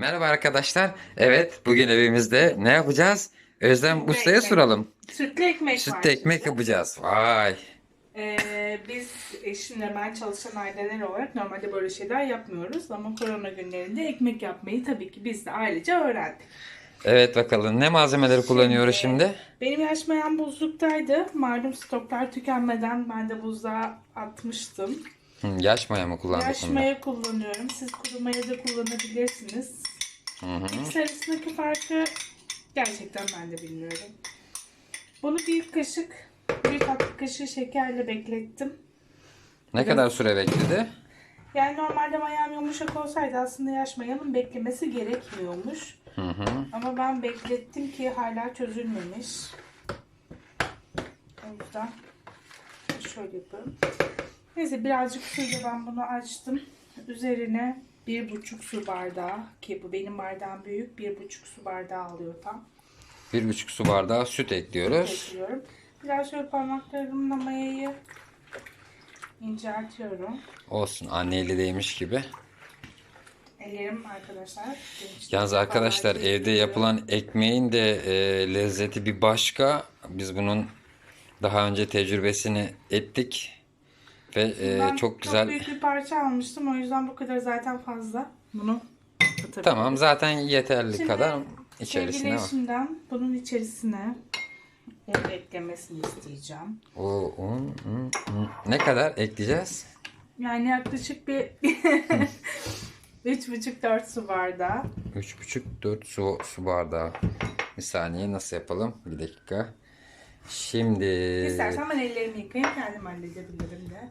Merhaba arkadaşlar. Evet, bugün evimizde ne yapacağız? Özlem Sütlü Usta'ya ekmek. soralım. Sütlü ekmek var. Sütlü ekmek yapacağız. Vay. Ee, biz eşimle ben çalışan aileler olarak normalde böyle şeyler yapmıyoruz. Ama korona günlerinde ekmek yapmayı tabii ki biz de ailece öğrendik. Evet bakalım ne malzemeleri kullanıyoruz şimdi? Benim yaşmayan buzluktaydı. Malum stoklar tükenmeden ben de buzluğa atmıştım. Hı, yaş maya mı kullandık bunda? Yaşmaya kullanıyorum. Siz kuru maya da kullanabilirsiniz. İkisi arasındaki farkı gerçekten ben de bilmiyorum. Bunu bir kaşık, bir tatlı kaşığı şekerle beklettim. Ne kadar süre bekledi? Yani normalde mayam yumuşak olsaydı aslında yaş mayanın beklemesi gerekmiyormuş. Hı hı. Ama ben beklettim ki hala çözülmemiş. O yüzden şöyle yapıyorum. Neyse birazcık suyla ben bunu açtım. Üzerine bir buçuk su bardağı ki bu benim bardağım büyük bir buçuk su bardağı alıyor tam. Bir buçuk su bardağı süt ekliyoruz. Ekliyorum. Biraz şöyle parmaklarımla mayayı inceltiyorum. Olsun anne eli değmiş gibi. Ellerim arkadaşlar. Yalnız arkadaşlar evde yapılan ekmeğin de e, lezzeti bir başka. Biz bunun daha önce tecrübesini ettik. Ve e, Ben çok güzel. büyük bir parça almıştım. O yüzden bu kadar zaten fazla. Bunu atabilirim. Tamam zaten yeterli Şimdi kadar içerisinde Sevgili var. eşimden bunun içerisine un eklemesini isteyeceğim. O un, un, un. Ne kadar ekleyeceğiz? Yani yaklaşık bir 3,5-4 su bardağı. 3,5-4 su, su bardağı. Bir saniye nasıl yapalım? Bir dakika. Şimdi İstersen ben ellerimi yıkayayım kendim halledebilirim de.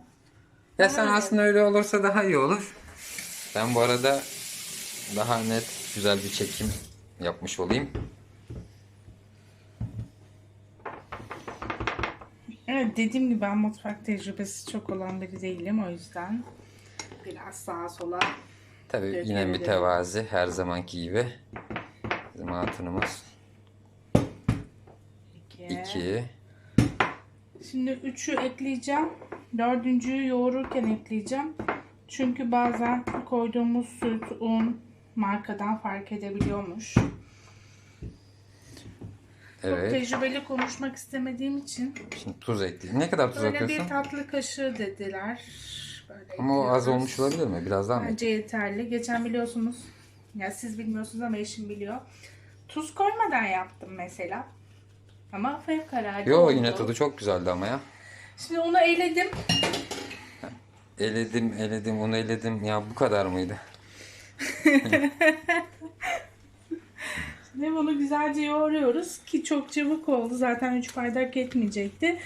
Ya sen aslında öyle olursa daha iyi olur. Ben bu arada daha net güzel bir çekim yapmış olayım. Evet dediğim gibi ben mutfak tecrübesi çok olan biri değilim o yüzden biraz sağa sola Tabii Evet, yine mütevazi her zamanki gibi. Bizim hatunumuz iki. 2. Şimdi üçü ekleyeceğim. Dördüncüyü yoğururken ekleyeceğim. Çünkü bazen koyduğumuz süt, un markadan fark edebiliyormuş. Çok Evet. tecrübeli konuşmak istemediğim için Şimdi tuz ekleyeyim. Ne kadar tuz böyle bir atıyorsun? tatlı kaşığı dediler. Böyle Ama o az olmuş olabilir mi? Biraz daha mı? Bence yeterli. Geçen biliyorsunuz. Ya siz bilmiyorsunuz ama eşim biliyor. Tuz koymadan yaptım mesela. Ama fevkalade Yo oldu. yine tadı çok güzeldi ama ya. Şimdi onu eledim. Eledim, eledim, onu eledim. Ya bu kadar mıydı? Ve bunu güzelce yoğuruyoruz ki çok çabuk oldu. Zaten 3 bardak yetmeyecekti.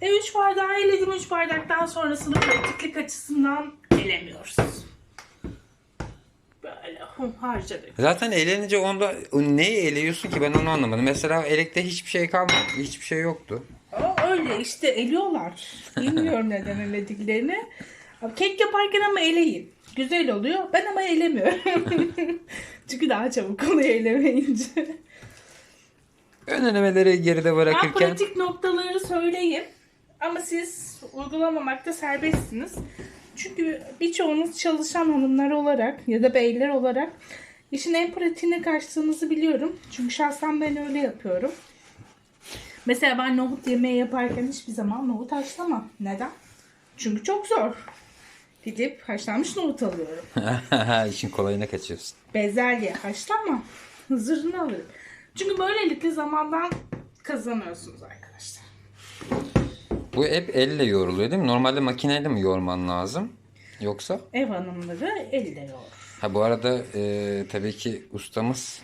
E 3 bardağı eledim. 3 bardaktan sonrasını pratiklik açısından elemiyoruz. Böyle. Zaten elenince onda neyi eleyiyorsun ki ben onu anlamadım. Mesela elekte hiçbir şey kalmadı. Hiçbir şey yoktu. Öyle işte eliyorlar. Bilmiyorum neden elediklerini. Kek yaparken ama eleyin. Güzel oluyor. Ben ama elemiyorum. Çünkü daha çabuk oluyor elemeyince. Önlemeleri geride Ben bırakırken pratik noktaları söyleyeyim. Ama siz uygulamamakta serbestsiniz. Çünkü birçoğunuz çalışan hanımlar olarak ya da beyler olarak işin en pratiğine kaçtığınızı biliyorum. Çünkü şahsen ben öyle yapıyorum. Mesela ben nohut yemeği yaparken hiçbir zaman nohut haşlamam. Neden? Çünkü çok zor. Gidip haşlanmış nohut alıyorum. işin kolayına kaçıyorsun. Bezelye haşlama. Zırhını alırım. Çünkü böylelikle zamandan kazanıyorsunuz arkadaşlar. Bu hep elle yoğruluyor değil mi? Normalde makineyle mi yoğurman lazım? Yoksa? Ev hanımları elle yoğurur. Ha bu arada e, tabii ki ustamız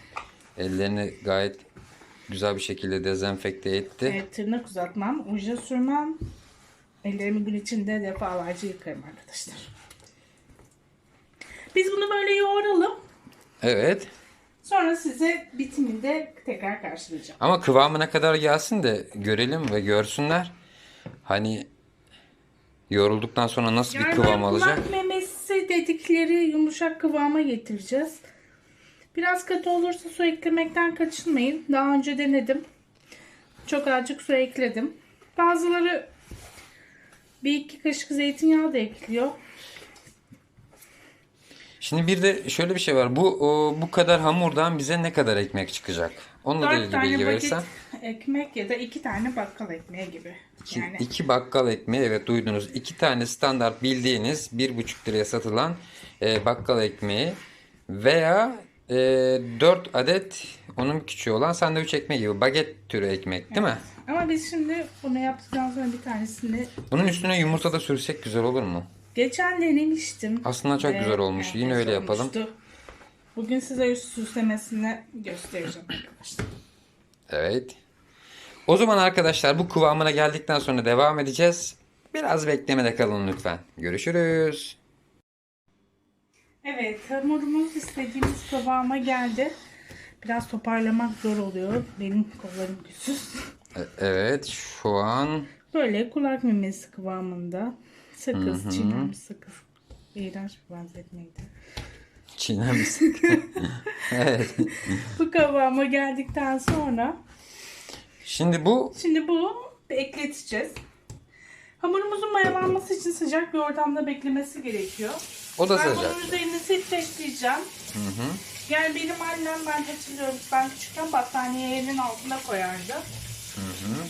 ellerini gayet güzel bir şekilde dezenfekte etti. Evet, tırnak uzatmam, oje sürmem. Ellerimi gün içinde defalarca yıkarım arkadaşlar. Biz bunu böyle yoğuralım. Evet. Sonra size bitiminde tekrar karşılayacağım. Ama kıvamına kadar gelsin de görelim ve görsünler. Hani yorulduktan sonra nasıl bir Yani kıvam böyle alacak? kulak memesi dedikleri yumuşak kıvama getireceğiz. Biraz katı olursa su eklemekten kaçınmayın. Daha önce denedim. Çok azıcık su ekledim. Bazıları bir iki kaşık zeytinyağı da ekliyor. Şimdi bir de şöyle bir şey var. Bu o, bu kadar hamurdan bize ne kadar ekmek çıkacak? Onunla da ilgili bilgi verirsen. ekmek ya da iki tane bakkal ekmeği gibi. İki, Yani iki bakkal ekmeği evet duydunuz. İki tane standart bildiğiniz bir buçuk liraya satılan e, bakkal ekmeği veya e, 4 adet onun küçüğü olan sandviç ekmeği gibi baget türü ekmek değil mi? ama biz şimdi bunu yaptıktan sonra bir tanesini Bunun üstüne yumurta da sürsek güzel olur mu? geçen denemiştim. Aslında çok Ve güzel olmuş. Yine öyle yapalım. olmuştu. Bugün size üst süslemesini göstereceğim arkadaşlar. Evet. O zaman arkadaşlar bu kıvamına geldikten sonra devam edeceğiz. Biraz beklemede kalın lütfen. Görüşürüz. Evet hamurumuz istediğimiz kıvama geldi. Biraz toparlamak zor oluyor. Benim kollarım güçsüz. E- Evet şu an Böyle kulak memesi kıvamında. Sakız, çiğnenmiş sakız. İğrenç bir benzetmeydi. çiğnemişsin. evet. Bu kıvama geldikten sonra Şimdi bu şimdi bu bekleteceğiz. Hamurumuzun mayalanması için sıcak bir ortamda beklemesi gerekiyor. O da Ben sıcak. bunun üzerine streçleyeceğim. Yani benim annem ben hatırlıyorum ben küçükken battaniyenin altına koyardı.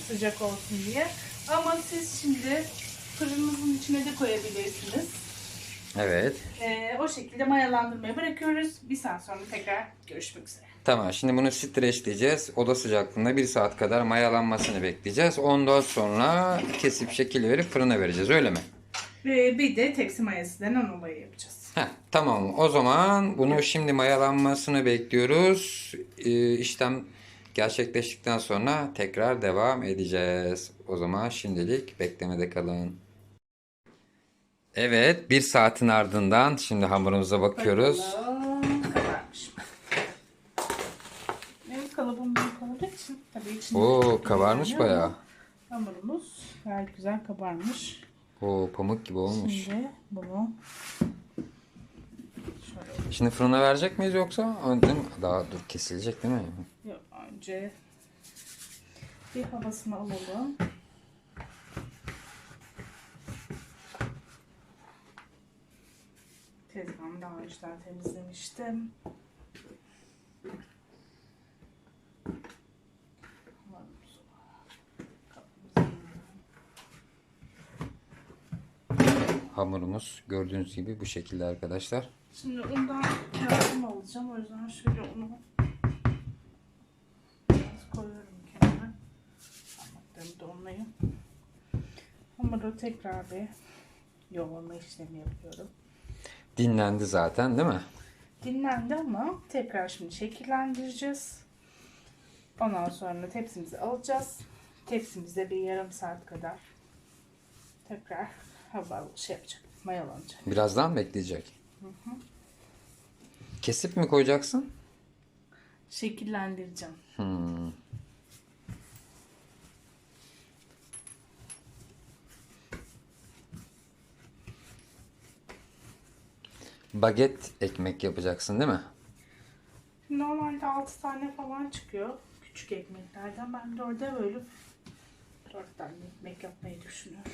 Sıcak olsun diye. Ama siz şimdi fırınınızın içine de koyabilirsiniz. Evet. Ee, o şekilde mayalandırmaya bırakıyoruz. Bir saat sonra tekrar görüşmek üzere. Tamam şimdi bunu streçleyeceğiz. Oda sıcaklığında bir saat kadar mayalanmasını bekleyeceğiz. Ondan sonra kesip şekil verip fırına vereceğiz öyle mi? Bir de tepsi mayası denen olayı yapacağız. Heh, tamam o zaman bunu şimdi mayalanmasını bekliyoruz. Ee, işlem gerçekleştikten sonra tekrar devam edeceğiz. O zaman şimdilik beklemede kalın. Evet bir saatin ardından şimdi hamurumuza bakıyoruz. Bakalım, kabarmış mı? Benim kalıbım büyük olduğu için tabii içinde Oo kabarmış kullanıyor bayağı. Hamurumuz gayet güzel kabarmış. Oo pamuk gibi olmuş. Şimdi bunu şöyle Şimdi fırına verecek miyiz yoksa? Mi? Daha dur kesilecek değil mi? Yok, önce bir havasını alalım. Tezgahımı daha önceden temizlemiştim. Hamurumuz gördüğünüz gibi bu şekilde arkadaşlar. Şimdi ondan yardım alacağım. O yüzden şöyle onu biraz koyuyorum kenara. Parmaklarımı donlayayım. Hamuru tekrar bir yoğurma işlemi yapıyorum. Dinlendi zaten değil mi? Dinlendi ama tekrar şimdi şekillendireceğiz. Ondan sonra tepsimizi alacağız. Tepsimizde bir yarım saat kadar tekrar hava şey yapacak, mayalanacak. Birazdan bekleyecek. Kesip mi koyacaksın? Şekillendireceğim. Hmm. Baget ekmek yapacaksın değil mi? Normalde 6 tane falan çıkıyor küçük ekmeklerden. Ben de orada böyle 4 tane ekmek yapmayı düşünüyorum.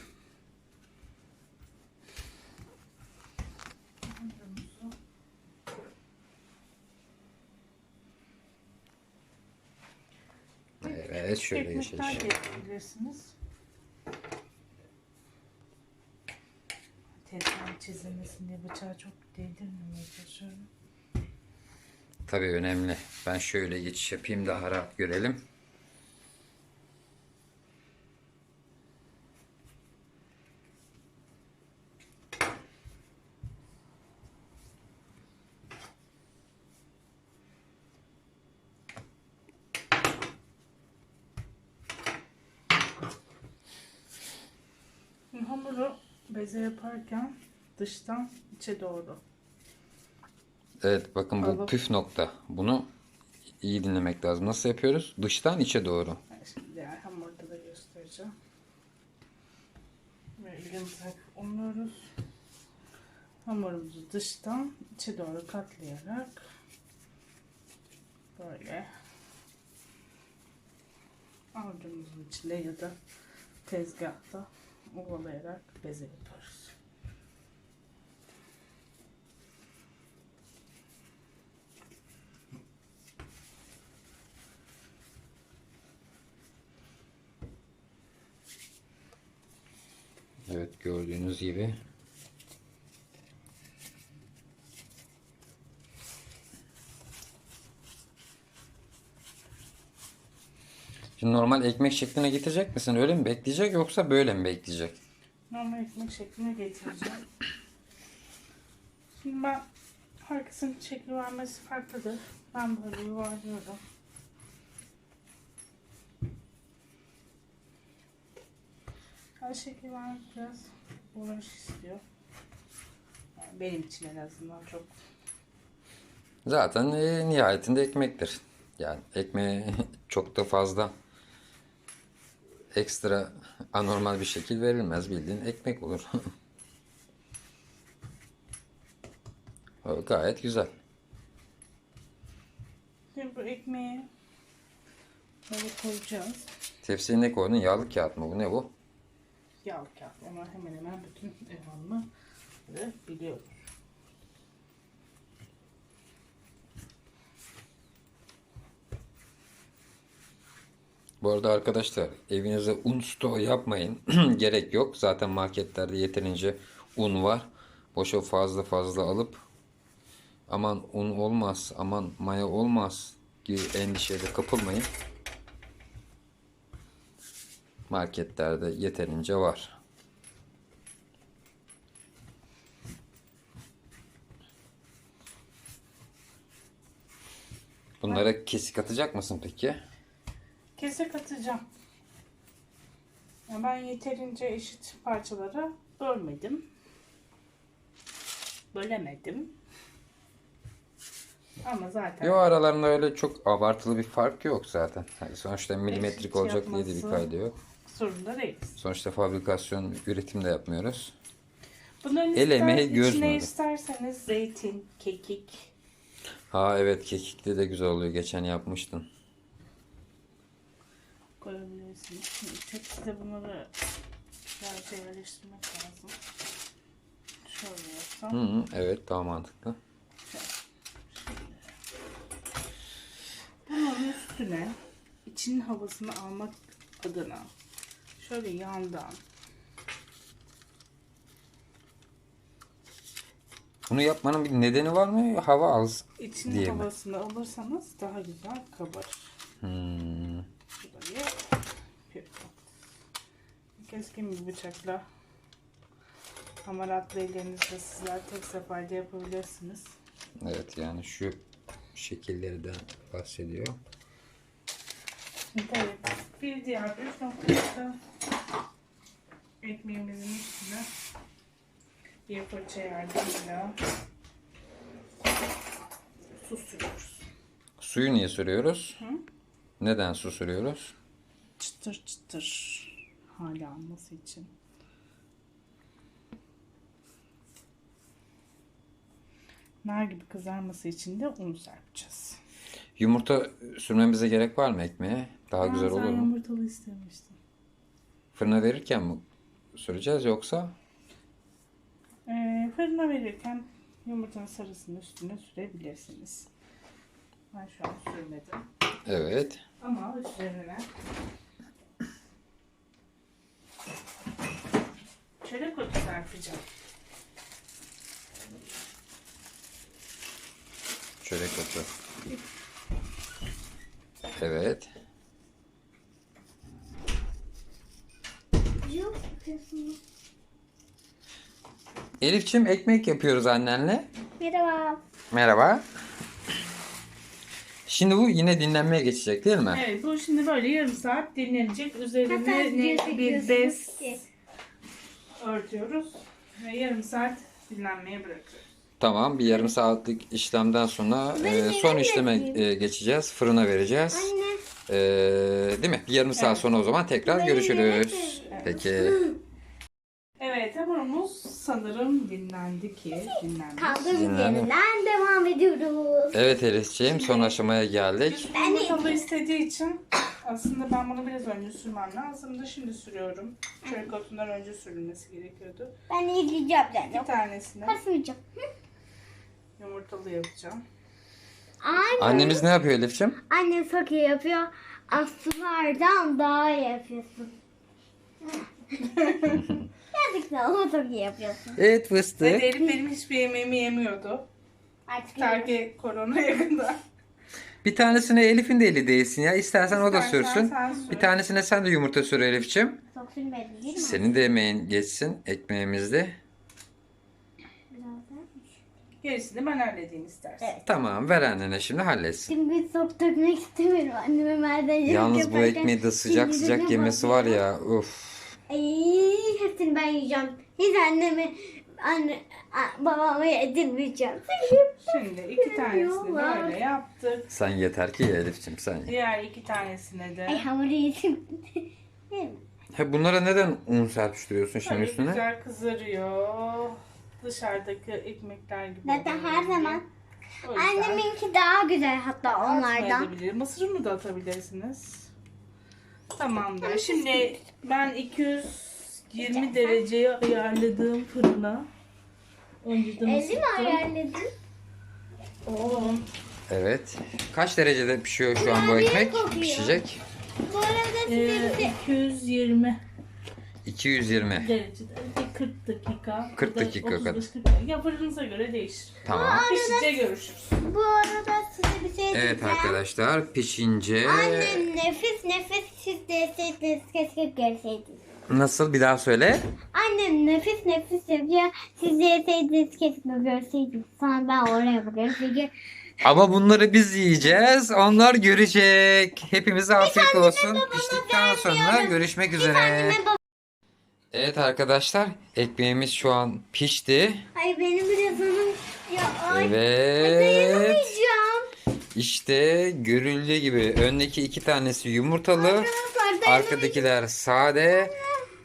Evet şöyle Ekmekler de yapabilirsiniz. Tezgahın çizilmesin diye bıçağı çok değdirmemeye çalışıyorum. Tabii önemli. Ben şöyle geçiş yapayım daha rahat görelim. Şimdi hamuru beze yaparken dıştan içe doğru. Evet bakın bu Alıp- püf nokta. Bunu iyi dinlemek lazım. Nasıl yapıyoruz? Dıştan içe doğru. Şimdi diğer hamurda da göstereceğim. Böyle elimizi hafif unluyoruz. Hamurumuzu dıştan içe doğru katlayarak böyle avucumuzun içinde ya da tezgahta ovalayarak beze yapıyoruz. Evet gördüğünüz gibi. Şimdi normal ekmek şekline getirecek misin? Öyle mi bekleyecek yoksa böyle mi bekleyecek? Normal ekmek şekline getireceğim. Şimdi ben herkesin şekli vermesi farklıdır. Ben böyle yuvarlıyorum. Her şekil vermek biraz uğraş istiyor. Yani benim için en azından çok Zaten e, nihayetinde ekmektir. Yani ekmeğe çok da fazla ekstra anormal bir şekil verilmez. Bildiğin ekmek olur. Gayet güzel. Şimdi bu ekmeği böyle koyacağız. Tepsiye ne koydun? Yağlı kağıt mı bu? Ne bu? Yağlı kağıt. Onlar hemen hemen bütün ev hanımı biliyor. Bu arada arkadaşlar evinize un stoğu yapmayın. Gerek yok. Zaten marketlerde yeterince un var. Boşa fazla fazla alıp aman un olmaz, aman maya olmaz gibi endişeyle kapılmayın. Marketlerde yeterince var. Bunlara kesik atacak mısın peki? Kesik atacağım. Ben yeterince eşit parçalara bölmedim. Bölemedim. Ama zaten Yo aralarında öyle çok abartılı bir fark yok zaten. Yani sonuçta milimetrik Eşit olacak diye de bir kaydı yok. Sorunda değiliz. Sonuçta fabrikasyon, üretim de yapmıyoruz. Bunların El ister- emeği, göz içine nuru. isterseniz zeytin, kekik, Ha evet kekikli de güzel oluyor. Geçen yapmıştın. koyabilirsiniz. Şimdi tepside bunları güzelce yerleştirmek lazım. Şöyle yapsam. Hı hı, evet daha mantıklı. Bunun üstüne içinin havasını almak adına şöyle yandan Bunu yapmanın bir nedeni var mı? Hava az. için Diye mi? havasını alırsanız daha güzel kabarır. Hmm. Şurayı. Keskin bir bıçakla hamaratlı ellerinizle sizler tek seferde yapabilirsiniz. Evet yani şu şekillerden bahsediyor. Şimdi evet, bir diğer üç noktası ekmeğimizin üstüne bir fırça yardımıyla su sürüyoruz. Suyu niye sürüyoruz? Hı? Neden su sürüyoruz? Çıtır çıtır hale alması için. Nar gibi kızarması için de un serpeceğiz. Yumurta sürmemize gerek var mı ekmeğe? Daha güzel Aa, olur mu? yumurtalı istemiştin. Fırına verirken mi süreceğiz yoksa? Ee, fırına verirken yumurtanın sarısını üstüne sürebilirsiniz. Ben şu an sürmedim. Evet. Ama üzerine çörek otu serpeceğim. Çörek otu. Evet. Yok yapıyorsunuz. Elifçim ekmek yapıyoruz annenle. Merhaba. Merhaba. Şimdi bu yine dinlenmeye geçecek değil mi? Evet bu şimdi böyle yarım saat dinlenecek. Üzerine net bir bez örtüyoruz. Ve yarım saat dinlenmeye bırakıyoruz. Tamam bir yarım saatlik işlemden sonra e, son işleme yapayım? e, geçeceğiz. Fırına vereceğiz. Anne. E, değil mi? Bir yarım saat Evet. sonra o zaman tekrar Ben görüşürüz. Peki. Sanırım dinlendi ki. Dinlendi. Kaldığımız yerden devam ediyoruz. Evet Elif'ciğim son aşamaya geldik. Ben yumurtalı istediği için aslında ben bunu biraz önce sürmem lazımdı. Şimdi sürüyorum. Çörek otundan önce sürülmesi gerekiyordu. Ben ilgileyeceğim Bir zaten. tanesini Karışmayacağım. yumurtalı yapacağım. Anne. Annemiz ne yapıyor Elif'ciğim? Annem çok iyi yapıyor. Aslılardan daha iyi yapıyorsun. Gerçekten ama çok iyi yapıyorsun. Evet Ve fıstık. Elif benim hiçbir yemeğimi yemiyordu. Artık Ta ki korona yakında. Bir tanesine Elif'in de eli değsin ya. İstersen o da İstersen sürsün. sen sür. Bir tanesine sen de yumurta sür Elif'ciğim. çok sürmedi değil mi? Senin de yemeğin geçsin ekmeğimizde. Biraz daha. Gerisini ben halledeyim istersen. Evet. Tamam ver annene şimdi halletsin. Şimdi çok dökmek istemiyorum anneme merdiven Yalnız bu yaparken ekmeği de sıcak sıcak yemesi var ya. Uf. Ay, hepsini ben yiyeceğim. Hiç anneme, anne, babama yedirmeyeceğim. Şimdi iki tanesini böyle yaptık. Sen yeter ki ye Elif'ciğim sen ye. Diğer iki tanesine de Ay hamuru yedim. He bunlara neden un serpiştiriyorsun şimdi böyle üstüne? güzel kızarıyor. Dışarıdaki ekmekler gibi. Zaten her zaman O yüzden anneminki daha güzel hatta onlardan. atmayabilir. Mısır unu da atabilirsiniz. Tamamdır. Şimdi ben 220 dereceye ayarladığım fırına önceden 50 mi ısıttım. ayarladın? Oo. Evet. Kaç derecede pişiyor şu an bu ekmek? Pişecek. Bu arada Ee, bir de 220 220. derecede. Bir 40 dakika. 40 ya da dakika 35, kadar. 40 dakika. Ya fırınıza göre değişir. Tamam. Pişince görüşürüz. bu arada size bir şey Evet diyeceğim. arkadaşlar pişince Annem nefis nefis siz deseydiniz keşke görseydiniz. nasıl bir daha söyle. Annem nefis nefis yapıyor. Siz de yeseydiniz keşke görseydiniz. Sonra ben oraya bakıyorum. Çünkü Ama bunları biz yiyeceğiz. Onlar görecek. Hepimize afiyet olsun. Piştikten sonra görüşmek üzere. Evet arkadaşlar ekmeğimiz şu an pişti. Ay benim birazonum ya ay. Evet. Dayanamayacağım. İşte görüldüğü gibi öndeki iki tanesi yumurtalı. Arkadaşlar Arkadakiler sade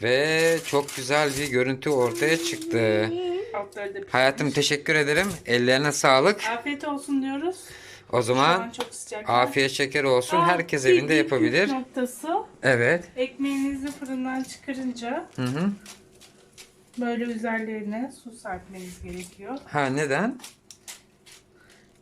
ve çok güzel bir görüntü ortaya çıktı. Altları da pişmiş. Hayatım teşekkür ederim. Ellerine sağlık. Afiyet olsun diyoruz. O Şu an zaman çok sıcak. afiyet şeker olsun. Aa, Herkes evinde yapabilir. noktası Evet. ekmeğinizi fırından çıkarınca Hı hı. böyle üzerlerine su serpmeniz gerekiyor. Ha neden?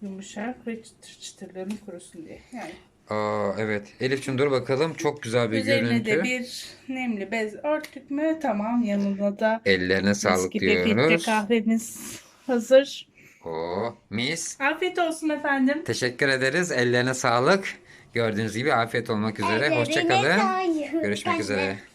Yumuşak ve çıtır çıtırlarını kurusun diye. Yani Aa evet. Elif'cim dur bakalım. Çok güzel bir üzerine görüntü. de bir nemli bez örttük mü tamam yanına da Ellerine sağlık gibi filtre diyoruz. kahvemiz hazır. Oo, mis. Afiyet olsun efendim. Teşekkür ederiz. Ellerine sağlık. Gördüğünüz gibi afiyet olmak üzere. Hoşçakalın. Görüşmek üzere.